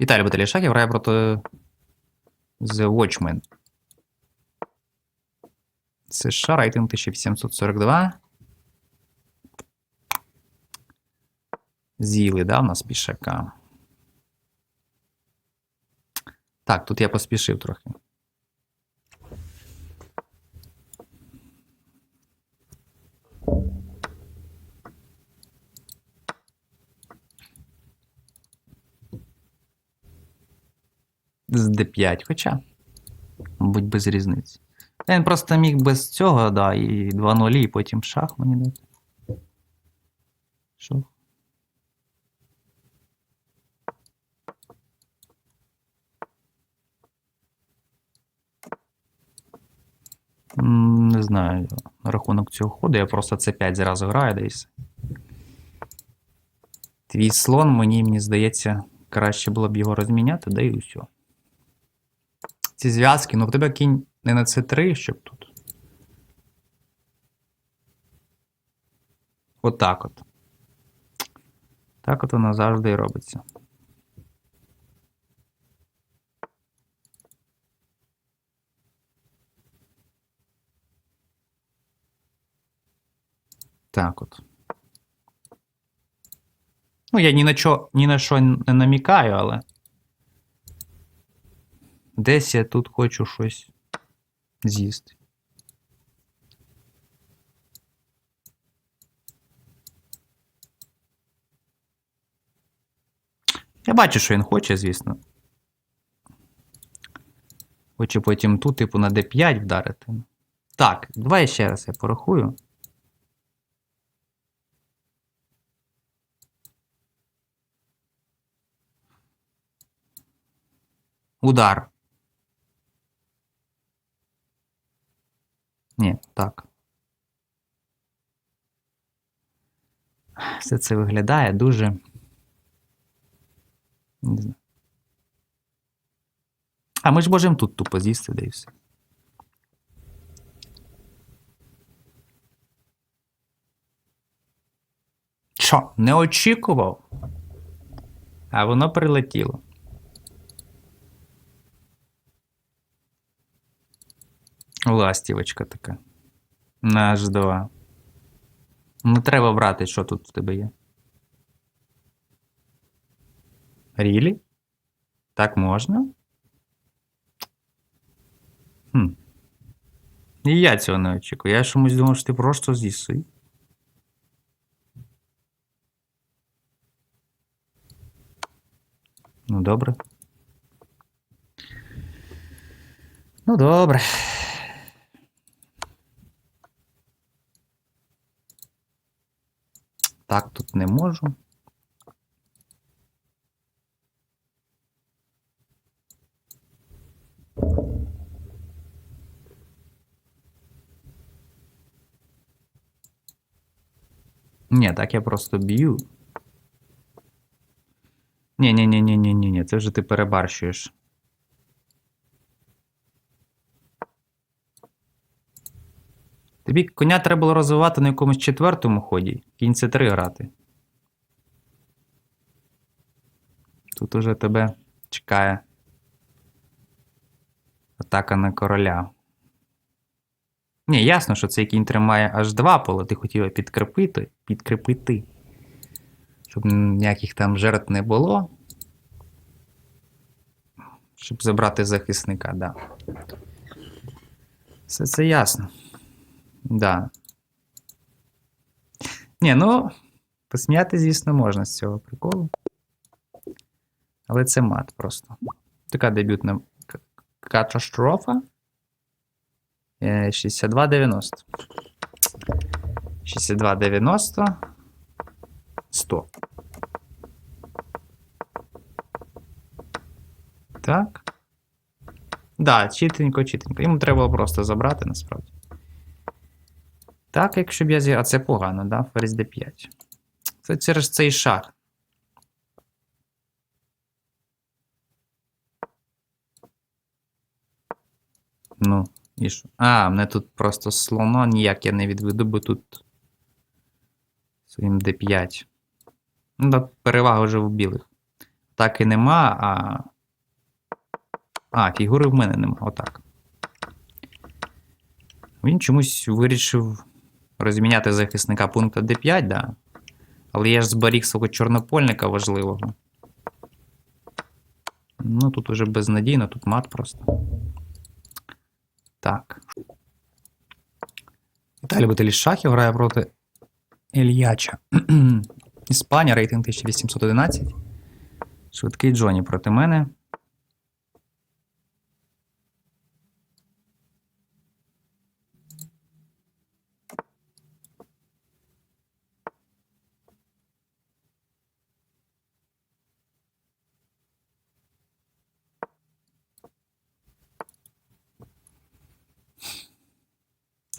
Віталій Баталішак грає проти The Watchmen. США рейтинг 1742. З'їли, да, у нас пішака. Так, тут я поспішив трохи. З D5, хоча, мабуть, без різниці. Він просто міг без цього, да, і 2-0, і потім шах мені дати. Що? Не знаю на рахунок цього ходу, я просто це 5 зразу граю десь. Твій слон, мені, мені здається, краще було б його розміняти, да і усьо. Ці зв'язки, ну в тебе кінь не на С3, щоб тут. Отак от. Так от воно завжди і робиться. Так от. Ну, я ні на, чо, ні на що не намікаю, але. Десь я тут хочу щось з'їсти. Я бачу, що він хоче, звісно. Хоче потім тут, типу, на D5 вдарити. Так, давай ще раз я порахую. Удар. Ні, так. Все це виглядає дуже. Не знаю. А ми ж можемо тут тупо з'їсти, де і все. Що, не очікував? А воно прилетіло. Ластівочка така. На H2. Ну, треба брати, що тут в тебе є. Рілі? Так можна? Хм. І я цього не очікую. Я чомусь думав, що ти просто з'їси. Ну, добре. Ну, добре. Так, тут не можу. Ні, так я просто б'ю. Ні, ні, ні, ні, ні, ні, ні, це вже ти перебарщуєш. Тобі коня треба було розвивати на якомусь четвертому ході, кінь це 3 грати. Тут уже тебе чекає атака на короля. Ні, ясно, що цей кінь тримає аж 2 поле, ти хотів підкріпити, підкріпити. Щоб ніяких там жертв не було. Щоб забрати захисника, да. Все це ясно. Да. Ні, ну, посміяти, звісно, можна з цього приколу. Але це мат просто. Така дебютна катастрофа. Е, 62,90. 62,90. 100. Так. Да, чітенько, чітенько. Йому треба було просто забрати насправді. Так, якщо б я зіграв. А це погано, да? Ферзь d5. Це через цей шах. Ну, і що? А, мене тут просто слоно ніяк я не відведу, бо тут своїм d5. Ну, да, перевага вже в білих. так і нема, а. А, фігури в мене нема. Отак. Він чомусь вирішив розміняти захисника пункту D5, да. Але я ж зберіг свого чорнопольника важливого. Ну, тут уже безнадійно, тут мат просто. Так. Віталій Бутилі Шахів грає проти Ільяча. Іспанія, рейтинг 1811. Швидкий Джоні проти мене.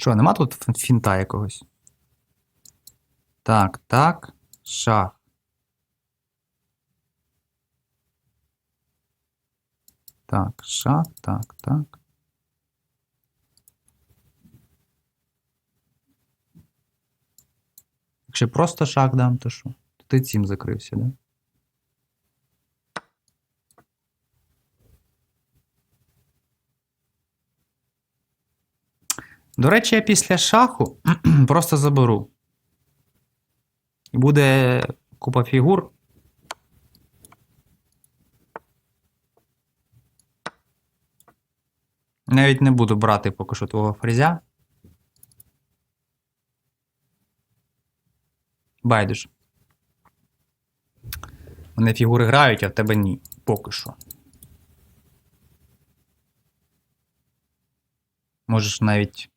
Що, нема тут фін- фінта якогось? Так, так, шах. Так, шах, так, так. Якщо просто шах дам, то що? Ти цим закрився, да? До речі, я після шаху просто заберу. Буде купа фігур. Навіть не буду брати поки що твого фрезя. Байдуже. Вони фігури грають, а в тебе ні. Поки що. Можеш навіть.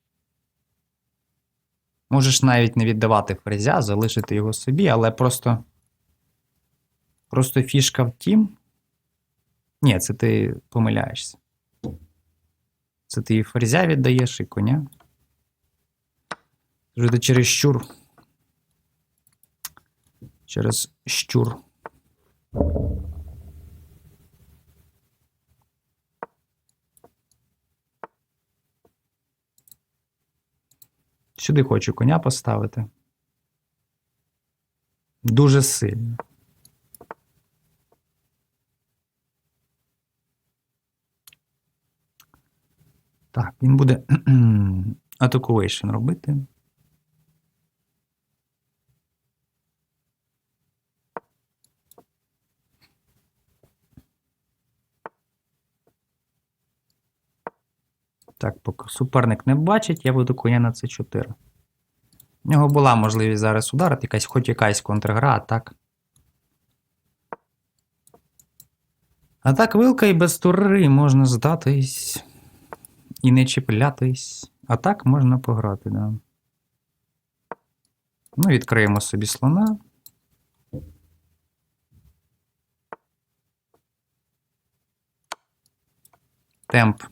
Можеш навіть не віддавати фрезя, залишити його собі, але просто. Просто фішка в тім. Ні, це ти помиляєшся. Це ти і ферзя віддаєш, і коня. Вже ти через щур. Через щур. Сюди хочу коня поставити. Дуже сильно. Так, він буде атакувейшн робити. Так, поки суперник не бачить, я буду коня на c4. У нього була можливість зараз ударити, якась, хоч якась контргра, так. А так, вилка і без тури можна здатись і не чіплятись. А так можна пограти, да. Ну, відкриємо собі слона. Темп.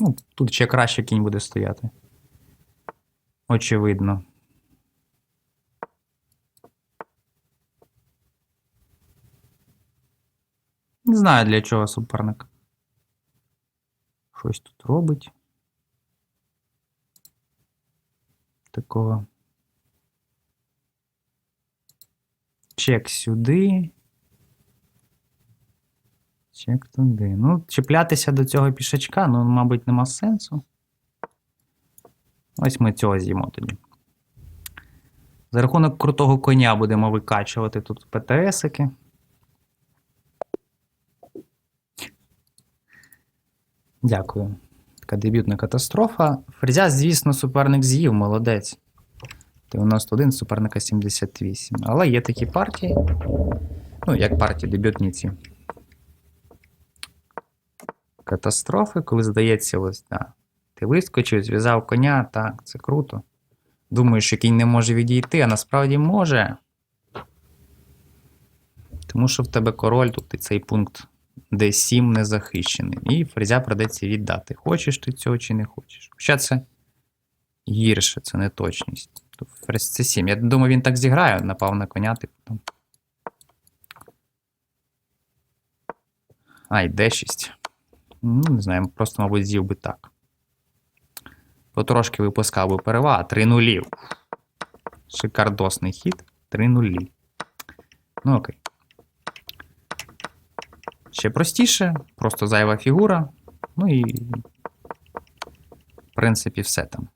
Ну, тут ще краще кінь буде стояти. Очевидно. Не знаю, для чого суперник. Щось тут робить. Такого. Чек сюди. Чек туди. Ну, чіплятися до цього пішачка, ну, мабуть, нема сенсу. Ось ми цього з'їмо тоді. За рахунок крутого коня будемо викачувати тут ПТСики. Дякую. Така дебютна катастрофа. Фрезя, звісно, суперник з'їв, молодець. 91, суперника 78. Але є такі партії. Ну, як партії, дебютні ці. Катастрофи, коли здається, ось, да. Ти вискочив, зв'язав коня, так, це круто. Думаєш, що кінь не може відійти, а насправді може. Тому що в тебе король, тут і цей пункт D7 не захищений. І фрезя придеться віддати. Хочеш ти цього чи не хочеш. Хоча це гірше, це не точність. Тут фрез C7. Я думаю, він так зіграє, напав на коня, типу там. Ай, D6. Ну, не знаю, просто, мабуть, з'їв би так. Потрошки випускав би перевага. 3 нулів. Шикардосний хід. 3 нулі. Ну окей. Ще простіше, просто зайва фігура. Ну і. В принципі, все там.